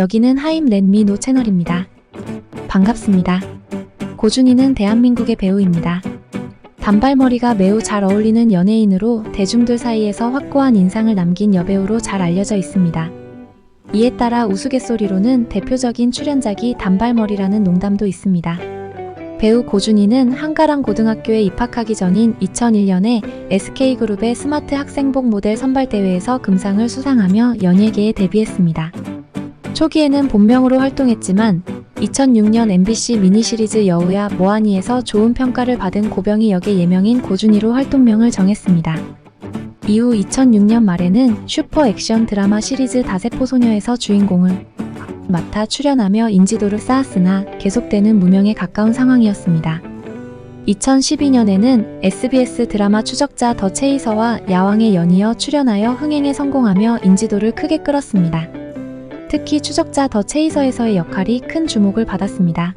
여기는 하임 렛미노 채널입니다. 반갑습니다. 고준희는 대한민국의 배우입니다. 단발머리가 매우 잘 어울리는 연예인으로 대중들 사이에서 확고한 인상을 남긴 여배우로 잘 알려져 있습니다. 이에 따라 우스갯소리로는 대표적인 출연작이 단발머리라는 농담도 있습니다. 배우 고준희는 한가람 고등학교에 입학하기 전인 2001년에 SK그룹의 스마트 학생복 모델 선발대회에서 금상을 수상하며 연예계에 데뷔했습니다. 초기에는 본명으로 활동했지만 2006년 MBC 미니시리즈 여우야 뭐하니에서 좋은 평가를 받은 고병희 역의 예명인 고준희로 활동명을 정했습니다. 이후 2006년 말에는 슈퍼 액션 드라마 시리즈 다세포 소녀에서 주인공을 맡아 출연하며 인지도를 쌓았으나 계속되는 무명에 가까운 상황이었습니다. 2012년에는 SBS 드라마 추적자 더 체이서와 야왕의 연이어 출연하여 흥행에 성공하며 인지도를 크게 끌었습니다. 특히 추적자 더 체이서에서의 역할이 큰 주목을 받았습니다.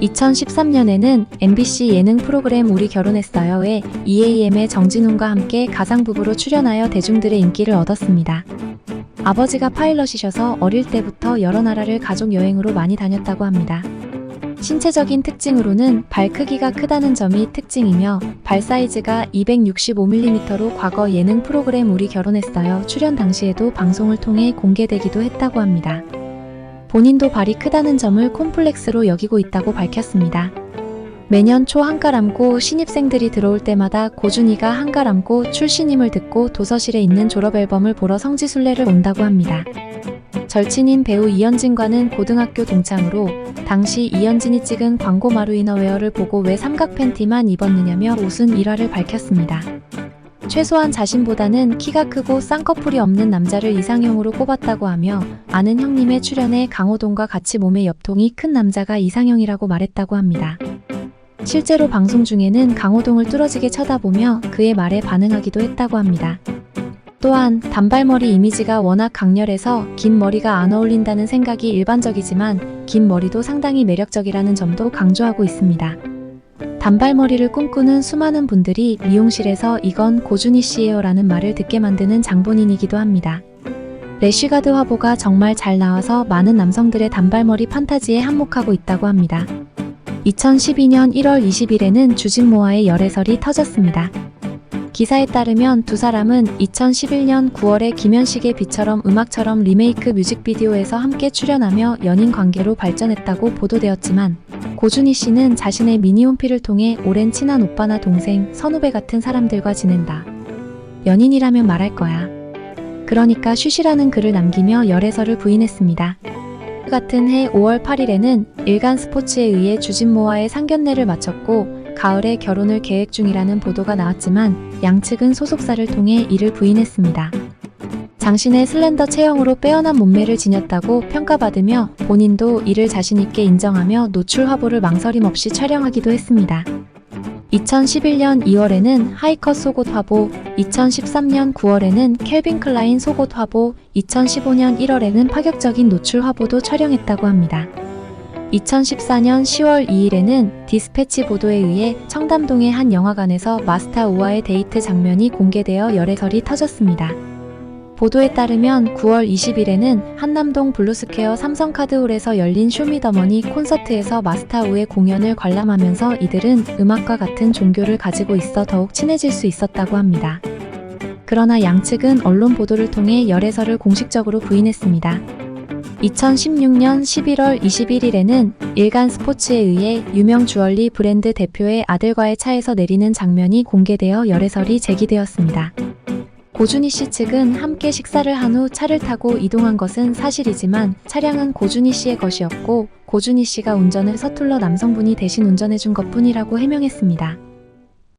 2013년에는 MBC 예능 프로그램 우리 결혼했어요에 EAM의 정진훈과 함께 가상부부로 출연하여 대중들의 인기를 얻었습니다. 아버지가 파일럿이셔서 어릴 때부터 여러 나라를 가족 여행으로 많이 다녔다고 합니다. 신체적인 특징으로는 발 크기가 크다는 점이 특징이며 발 사이즈가 265mm로 과거 예능 프로그램 우리 결혼했어요 출연 당시에도 방송을 통해 공개되기도 했다고 합니다. 본인도 발이 크다는 점을 콤플렉스로 여기고 있다고 밝혔습니다. 매년 초 한가람고 신입생들이 들어올 때마다 고준희가 한가람고 출신임을 듣고 도서실에 있는 졸업앨범을 보러 성지순례를 온다고 합니다. 절친인 배우 이현진과는 고등학교 동창으로 당시 이현진이 찍은 광고 마루 이너웨어를 보고 왜 삼각 팬티만 입었느냐며 웃은 일화를 밝혔습니다. 최소한 자신보다는 키가 크고 쌍꺼풀이 없는 남자를 이상형으로 꼽았다고 하며 아는 형님의 출연에 강호동과 같이 몸의 옆통이 큰 남자가 이상형이라고 말했다고 합니다. 실제로 방송 중에는 강호동을 뚫어지게 쳐다보며 그의 말에 반응하기도 했다고 합니다. 또한 단발머리 이미지가 워낙 강렬해서 긴 머리가 안 어울린다는 생각이 일반적이지만 긴 머리도 상당히 매력적이라는 점도 강조하고 있습니다. 단발머리를 꿈꾸는 수많은 분들이 미용실에서 이건 고준희 씨예요 라는 말을 듣게 만드는 장본인이기도 합니다. 래쉬가드 화보가 정말 잘 나와서 많은 남성들의 단발머리 판타지에 한몫하고 있다고 합니다. 2012년 1월 20일에는 주진모아의 열애설이 터졌습니다. 기사에 따르면 두 사람은 2011년 9월에 김현식의 비처럼 음악처럼 리메이크 뮤직비디오에서 함께 출연하며 연인 관계로 발전했다고 보도되었지만 고준희 씨는 자신의 미니홈피를 통해 오랜 친한 오빠나 동생, 선후배 같은 사람들과 지낸다. 연인이라면 말할 거야. 그러니까 쉬쉬라는 글을 남기며 열애설을 부인했습니다. 같은 해 5월 8일에는 일간 스포츠에 의해 주진모와의 상견례를 마쳤고 가을에 결혼을 계획 중이라는 보도가 나왔지만 양측은 소속사를 통해 이를 부인했습니다. 장신의 슬렌더 체형으로 빼어난 몸매를 지녔다고 평가받으며 본인도 이를 자신있게 인정하며 노출 화보를 망설임 없이 촬영하기도 했습니다. 2011년 2월에는 하이컷 속옷 화보, 2013년 9월에는 켈빈 클라인 속옷 화보, 2015년 1월에는 파격적인 노출 화보도 촬영했다고 합니다. 2014년 10월 2일에는 디스패치 보도에 의해 청담동의 한 영화관에서 마스타 우와의 데이트 장면이 공개되어 열애설이 터졌습니다. 보도에 따르면 9월 20일에는 한남동 블루스퀘어 삼성카드홀에서 열린 쇼미더머니 콘서트에서 마스타 우의 공연을 관람하면서 이들은 음악과 같은 종교를 가지고 있어 더욱 친해질 수 있었다고 합니다. 그러나 양측은 언론 보도를 통해 열애설을 공식적으로 부인했습니다. 2016년 11월 21일에는 일간 스포츠에 의해 유명 주얼리 브랜드 대표의 아들과의 차에서 내리는 장면이 공개되어 열애설이 제기되었습니다. 고준희 씨 측은 함께 식사를 한 후 차를 타고 이동한 것은 사실이지만 차량은 고준희 씨의 것이었고 고준희 씨가 운전을 서툴러 남성분이 대신 운전해준 것 뿐이라고 해명했습니다.